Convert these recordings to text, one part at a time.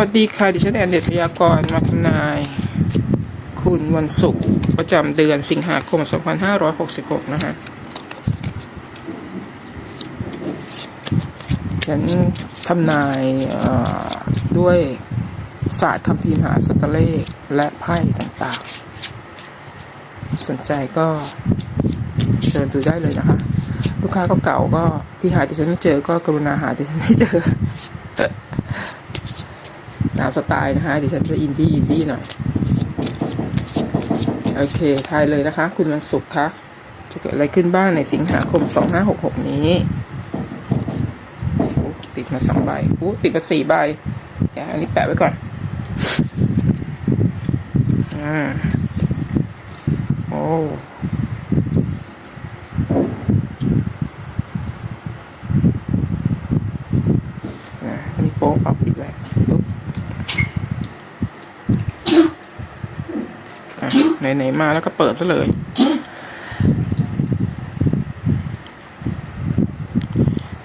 วัสดีค่ะดิฉันแอนเดชพยากรณ์มาทำนาย คุณวันศุกร์ประจำเดือนสิงหาคม 2566 นะคะฉันทำนายด้วยศาสตร์คัมภีมหาสตเลขและไพ่ต่างๆ สนใจก็เชิญดูได้เลยนะคะ ลูกค้าเก่าๆก็ที่หาที่ฉันไม่เจอก็กรุณาหาที่ฉันไม่เจอ ตามสไตล์นะคะดิฉันจะอินดี้อินดี้หน่อย โอเคทายเลยนะคะ คุณวันศุกร์คะจะเกิดอะไรขึ้นบ้างในสิงหาคม 2566 นี้โอ้ติดมาสองใบโอ้ติดมาสี่ใบเดี๋ยวอันนี้แปะไว้ก่อน อ่า โอ้อะอันนี้โป๊ะปับปิดไว้ปุ๊บ อะ ไหนๆมาแล้วก็เปิดซะเลย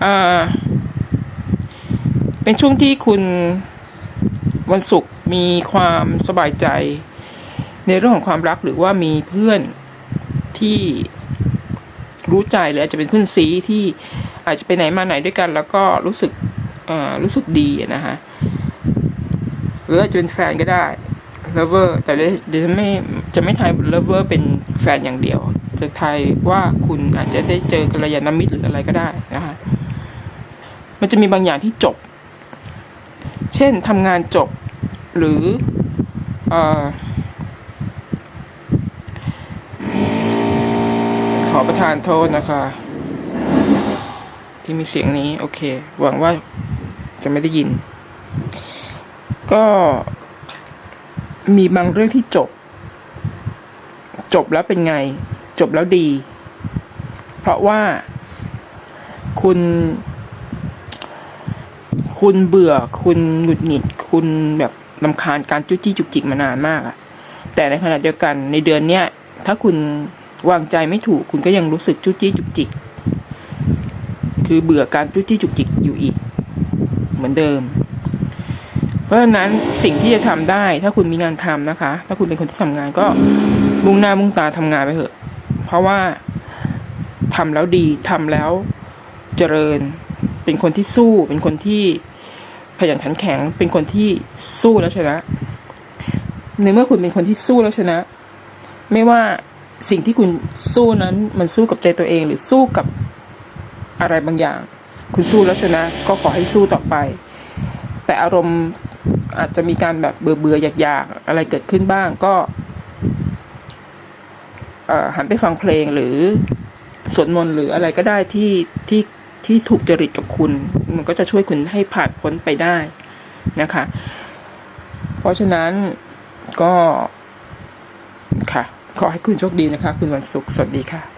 อ่าเป็นช่วงที่คุณวันศุกร์มีความสบายใจ ในเรื่องของความรักหรือว่ามีเพื่อนที่รู้ใจหรืออาจจะเป็นเพื่อนซีที่อาจจะไปไหนมาไหนด้วยกัน แล้วก็รู้สึกอ่ารู้สึกดีนะฮะหรืออาจจะเป็นแฟนก็ได้ lover แต่เดี๋ยวจะไม่จะไม่ทาย lover เป็นแฟนอย่างเดียว จะทายว่าคุณอาจจะได้เจอกัลยาณมิตรหรืออะไรก็ได้นะคะมันจะมีบางอย่างที่จบ เช่นทำงานจบหรือเออขอประทานโทษนะคะ ที่มีเสียงนี้ โอเค หวังว่าจะไม่ได้ยิน ก็ มีบางเรื่องที่จบ จบแล้วเป็นไง จบแล้วดี เพราะว่าคุณ คุณเบื่อคุณหงุดหงิด คุณแบบลำคาญการจุ้จี้จุกจิกมานานมากอะแต่ในขณะเดียวกันในเดือนเนี้ยถ้าคุณวางใจไม่ถูก คุณก็ยังรู้สึกจุ้จี้จุกจิก คือเบื่อการจุ้จี้จุกจิกอยู่อีก เหมือนเดิม ราะฉะนั้นสิ่งที่จะทำได้ ถ้าคุณมีงานทำนะคะ ถ้าคุณเป็นคนที่ทำงานก็มุ่งหน้ามุ่งตาทำงานไปเถอะ เพราะว่าทำแล้วดีทำแล้วเจริญ เป็นคนที่สู้ เป็นคนที่ขยันขันแข็ง เป็นคนที่สู้แล้วชนะ ในเมื่อคุณเป็นคนที่สู้แล้วชนะ ไม่ว่าสิ่งที่คุณสู้นั้นมันสู้กับใจตัวเอง หรือสู้กับอะไรบางอย่าง คุณสู้แล้วชนะ ก็ขอให้สู้ต่อไป แต่อารมณ์ อาจจะมีการแบบเบื่อเบื่ออยากๆ อะไรเกิดขึ้นบ้างก็หันไปฟังเพลงหรือสวดมนต์หรืออะไรก็ได้ที่ที่ที่ถูกจริตกับคุณ มันก็จะช่วยคุณให้ผ่านพ้นไปได้นะคะ เพราะฉะนั้นก็ค่ะ ขอให้คุณโชคดีนะคะ คุณวันศุกร์สวัสดีค่ะ